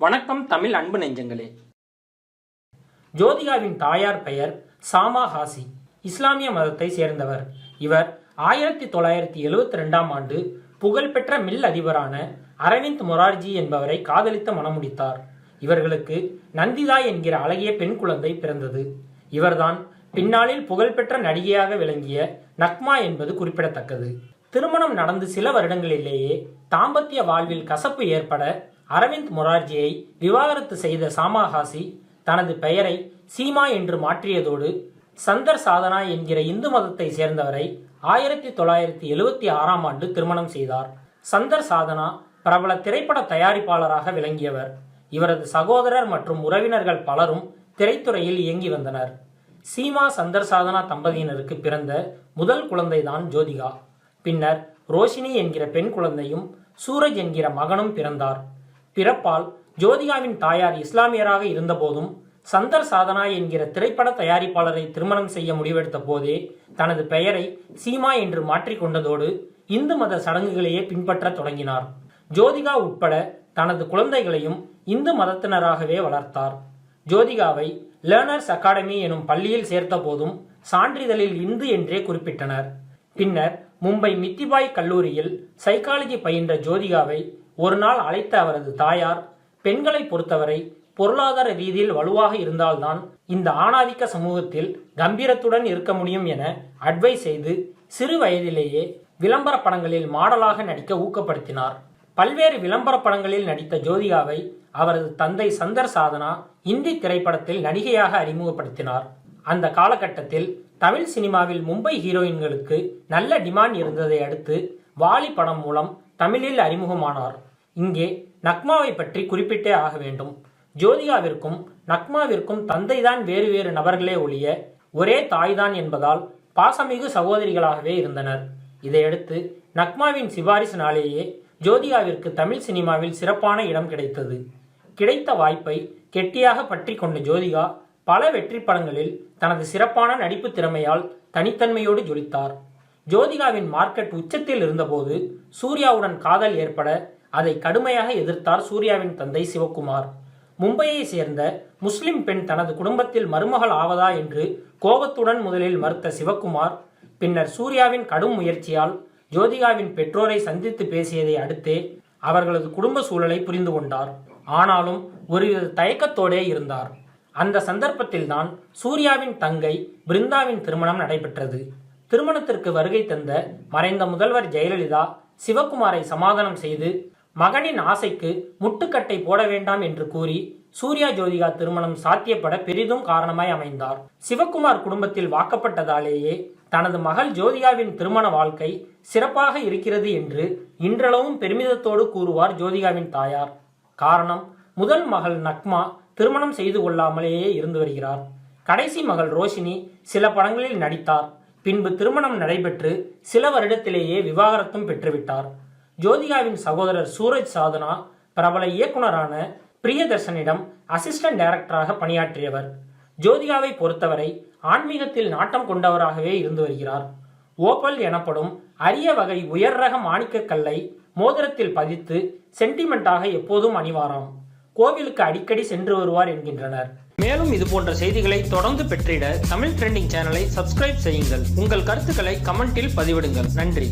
வணக்கம் தமிழ் அன்பு நெஞ்சங்களே. ஜோதிகாவின் தாயார் பெயர் சாமா ஹாசி இஸ்லாமிய மதத்தை சேர்ந்தவர். இவர் ஆயிரத்தி தொள்ளாயிரத்தி எழுவத்தி ரெண்டாம் ஆண்டு புகழ்பெற்ற மில் அதிபரான அரவிந்த் மொரார்ஜி என்பவரை காதலித்து மணமுடித்தார். இவர்களுக்கு நந்திதா என்கிற அழகிய பெண் குழந்தை பிறந்தது. இவர்தான் பின்னாளில் புகழ்பெற்ற நடிகையாக விளங்கிய நக்மா என்பது குறிப்பிடத்தக்கது. திருமணம் நடந்து சில வருடங்களிலேயே தாம்பத்திய வாழ்வில் கசப்பு ஏற்பட அரவிந்த் மொரார்ஜியை விவாகரத்து செய்த சாமாஹாசி தனது பெயரை சீமா என்று மாற்றியதோடு சந்தர் சாதனா என்கிற இந்து மதத்தை சேர்ந்தவரை ஆயிரத்தி தொள்ளாயிரத்தி எழுவத்தி ஆறாம் ஆண்டு திருமணம் செய்தார். சந்தர் சாதனா பிரபல திரைப்பட தயாரிப்பாளராக விளங்கியவர். இவரது சகோதரர் மற்றும் உறவினர்கள் பலரும் திரைத்துறையில் இயங்கி வந்தனர். சீமா சந்தர் சாதனா தம்பதியினருக்கு பிறந்த முதல் குழந்தைதான் ஜோதிகா. பின்னர் ரோஷினி என்கிற பெண் குழந்தையும் சூரஜ் என்கிற மகனும் பிறந்தார். பிறப்பால் ஜோதிகாவின் தாயார் இஸ்லாமியராக இருந்தபோதும் சந்தர் சாதனா என்கிற திரைப்பட தயாரிப்பாளரை திருமணம் செய்ய முடிவெடுத்த போதே தனது பெயரை சீமா என்று மாற்றிக்கொண்டதோடு இந்து மத சடங்குகளையே பின்பற்றத் தொடங்கினார். ஜோதிகா உட்பட தனது குழந்தைகளையும் இந்து மதத்தினராகவே வளர்த்தார். ஜோதிகாவை லேர்னர்ஸ் அகாடமி எனும் பள்ளியில் சேர்த்த போதும் சான்றிதழில் இந்து என்றே குறிப்பிட்டனர். பின்னர் மும்பை மித்திபாய் கல்லூரியில் சைக்காலஜி பயின்ற ஜோதிகாவை ஒரு நாள் அழைத்த அவரது தாயார் பெண்களை பொறுத்தவரை பொருளாதார ரீதியில் வலுவாக இருந்தால்தான் இந்த ஆணாதிக்க சமூகத்தில் கம்பீரத்துடன் இருக்க முடியும் என அட்வைஸ் செய்து சிறு வயதிலேயே விளம்பர படங்களில் மாடலாக நடிக்க ஊக்கப்படுத்தினார். பல்வேறு விளம்பர படங்களில் நடித்த ஜோதிகாவை அவரது தந்தை சந்தர் சாதனா இந்தி திரைப்படத்தில் நடிகையாக அறிமுகப்படுத்தினார். அந்த காலகட்டத்தில் தமிழ் சினிமாவில் மும்பை ஹீரோயின்களுக்கு நல்ல டிமாண்ட் இருந்ததை அடுத்து வாலி படம் மூலம் தமிழில் அறிமுகமானார். இங்கே நக்மாவை பற்றி குறிப்பிட்டே ஆக வேண்டும். ஜோதிகாவிற்கும் நக்மாவிற்கும் தந்தைதான் வேறு வேறு நபர்களே ஒழிய ஒரே தாய்தான் என்பதால் பாசமிகு சகோதரிகளாகவே இருந்தனர். இதையடுத்து நக்மாவின் சிபாரிசினாலேயே ஜோதிகாவிற்கு தமிழ் சினிமாவில் சிறப்பான இடம் கிடைத்தது. கிடைத்த வாய்ப்பை கெட்டியாக பற்றி கொண்ட ஜோதிகா பல வெற்றி படங்களில் தனது சிறப்பான நடிப்பு திறமையால் தனித்தன்மையோடு ஜொலித்தார். ஜோதிகாவின் மார்க்கெட் உச்சத்தில் இருந்தபோது சூர்யாவுடன் காதல் ஏற்பட அதை கடுமையாக எதிர்த்தார் சூர்யாவின் தந்தை சிவகுமார். மும்பையை சேர்ந்த முஸ்லிம் பெண் தனது குடும்பத்தில் மருமகள் ஆவதா என்று கோபத்துடன் முதலில் மறுத்த சிவகுமார் பின்னர் சூர்யாவின் கடும் முயற்சியால் ஜோதிகாவின் பெற்றோரை சந்தித்து பேசியதை அடுத்தே அவர்களது குடும்ப சூழலை புரிந்து கொண்டார். ஆனாலும் ஒருவித தயக்கத்தோடே இருந்தார். அந்த சந்தர்ப்பத்தில்தான் சூர்யாவின் தங்கை பிருந்தாவின் திருமணம் நடைபெற்றது. திருமணத்திற்கு வருகை தந்த மறைந்த முதல்வர் ஜெயலலிதா சிவக்குமாரை சமாதானம் செய்து மகனின் ஆசைக்கு முட்டுக்கட்டை போட வேண்டாம் என்று கூறி சூர்யா ஜோதிகா திருமணம் சாத்தியப்பட பெரிதும் காரணமாய் அமைந்தார். சிவகுமார் குடும்பத்தில் வாக்கப்பட்டதாலேயே தனது மகள் ஜோதிகாவின் திருமண வாழ்க்கை சிறப்பாக இருக்கிறது என்று இன்றளவும் பெருமிதத்தோடு கூறுவார் ஜோதிகாவின் தாயார். காரணம் முதல் மகள் நக்மா திருமணம் செய்து கொள்ளாமலேயே இருந்து வருகிறார். கடைசி மகள் ரோஷினி சில படங்களில் நடித்தார். பின்பு திருமணம் நடைபெற்று சில வருடத்திலேயே விவாகரத்தும் பெற்றுவிட்டார். ஜோதிகாவின் சகோதரர் சூரஜ் சாதனா பிரபல இயக்குனரான பிரியதர்ஷனிடம் அசிஸ்டன்ட் டைரக்டராக பணியாற்றியவர். ஜோதிகாவை பொறுத்தவரை ஆன்மீகத்தில் நாட்டம் கொண்டவராகவே இருந்து வருகிறார். ஓப்பல் எனப்படும் அரிய வகை உயர் ரக மாணிக்கக் கல்லை மோதிரத்தில் பதித்து சென்டிமெண்டாக எப்போதும் அணிவாராம். கோவிலுக்கு அடிக்கடி சென்று வருவார் என்கின்றனர். மேலும் இது போன்ற செய்திகளை தொடர்ந்து பெற்றிட தமிழ் ட்ரெண்டிங் சேனலை சப்ஸ்கிரைப் செய்யுங்கள். உங்கள் கருத்துக்களை கமெண்டில் பதிவிடுங்கள். நன்றி.